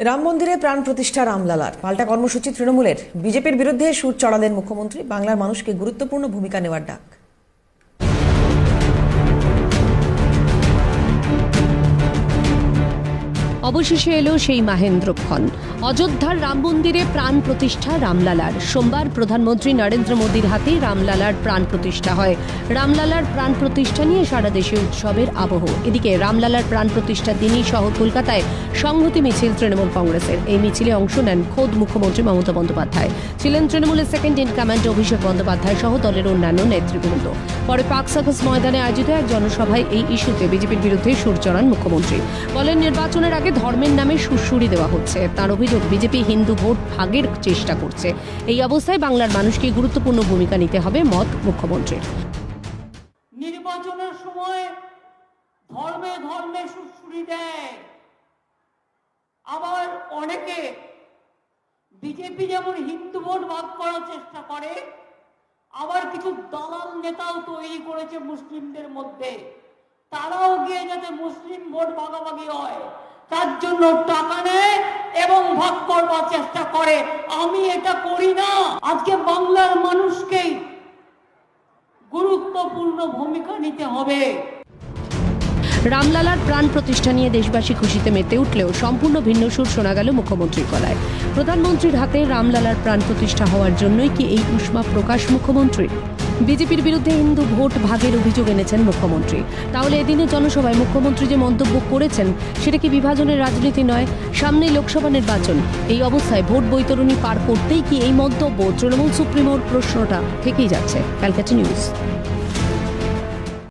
রাম মন্দিরে প্রাণ প্রতিষ্ঠা রামলালার। পাল্টা কর্মসূচি তৃণমূলের। বিজেপির বিরুদ্ধে সুর চড়ালেন মুখ্যমন্ত্রী। বাংলার মানুষকে গুরুত্বপূর্ণ ভূমিকা নেওয়ার ডাক। অবশেষে এলো সেই মাহেন্দ্রক্ষণ অযোধ্যার রাম মন্দিরে প্রাণ প্রতিষ্ঠা রামলালার। সোমবার প্রধানমন্ত্রী নরেন্দ্র মোদীর হাতে রামলালার প্রাণ প্রতিষ্ঠা হয়। রামলালার প্রাণ প্রতিষ্ঠা নিয়ে সারা দেশে উৎসবের আবহ। এদিকে রামলালার প্রাণ প্রতিষ্ঠার দিনই শহ কলকাতায় সংহতি মিছিল তৃণমূল কংগ্রেসের। এই মিছিলে অংশ নেন খোদ মুখ্যমন্ত্রী মমতা বন্দ্যোপাধ্যায়। ছিলেন তৃণমূলের second in command Abhishek Bandyopadhyay সহ দলের অন্যান্য নেতৃবৃন্দ। পরে পাক সাকাস ময়দানে আয়োজিত এক জনসভায় এই ইস্যুতে বিজেপির বিরুদ্ধে সুর চড়ান মুখ্যমন্ত্রী। বলেন, নির্বাচনের আগে ধর্মের নামে সুরসুরি দেওয়া হচ্ছে। তার অভিযোগ, বিজেপি হিন্দু ভোট ভাগের চেষ্টা করছে। এই অবস্থায় বাংলার মানুষকে গুরুত্বপূর্ণ ভূমিকা নিতে হবে মত মুখ্যমন্ত্রীর। নির্বাচনের সময় ধর্মে ধর্মে সুশ্রুরি দেয়। আবার অনেকে বিজেপি যেমন হিন্দু ভোট ভাগ করার চেষ্টা করে, আবার কিছু দালাল নেতাও তৈরি করেছে মুসলিমদের মধ্যে। তারাও গিয়ে যাতে মুসলিম ভোট ভাগাভাগি হয়। তার জন্য টাকা নেয় এবং ভাগ করবার চেষ্টা করে। আমি এটা করি না। আজকে বাংলার মানুষকেই গুরুত্বপূর্ণ ভূমিকা নিতে হবে। রামলালার প্রাণ প্রতিষ্ঠা নিয়ে দেশবাসী খুশিতে মেতে উঠলেও সম্পূর্ণ ভিন্ন সুর শোনা গেল মুখ্যমন্ত্রীর গলায়। প্রধানমন্ত্রীর হাতে রামলালার প্রাণ প্রতিষ্ঠা হওয়ার জন্যই কি এই উষ্মা প্রকাশ মুখ্যমন্ত্রী বিজেপির বিরুদ্ধে হিন্দু ভোট ভাগের অভিযোগ এনেছেন মুখ্যমন্ত্রী। তাহলে এদিনের জনসভায় মুখ্যমন্ত্রী যে মন্তব্য করেছেন, সেটা কি বিভাজনের রাজনীতি নয়? সামনে লোকসভা নির্বাচন। এই অবস্থায় ভোট বৈতরণী পার করতেই কি এই মন্তব্য তৃণমূল সুপ্রিমোর প্রশ্নটা থেকেই যাচ্ছে। ক্যালকাটা নিউজ।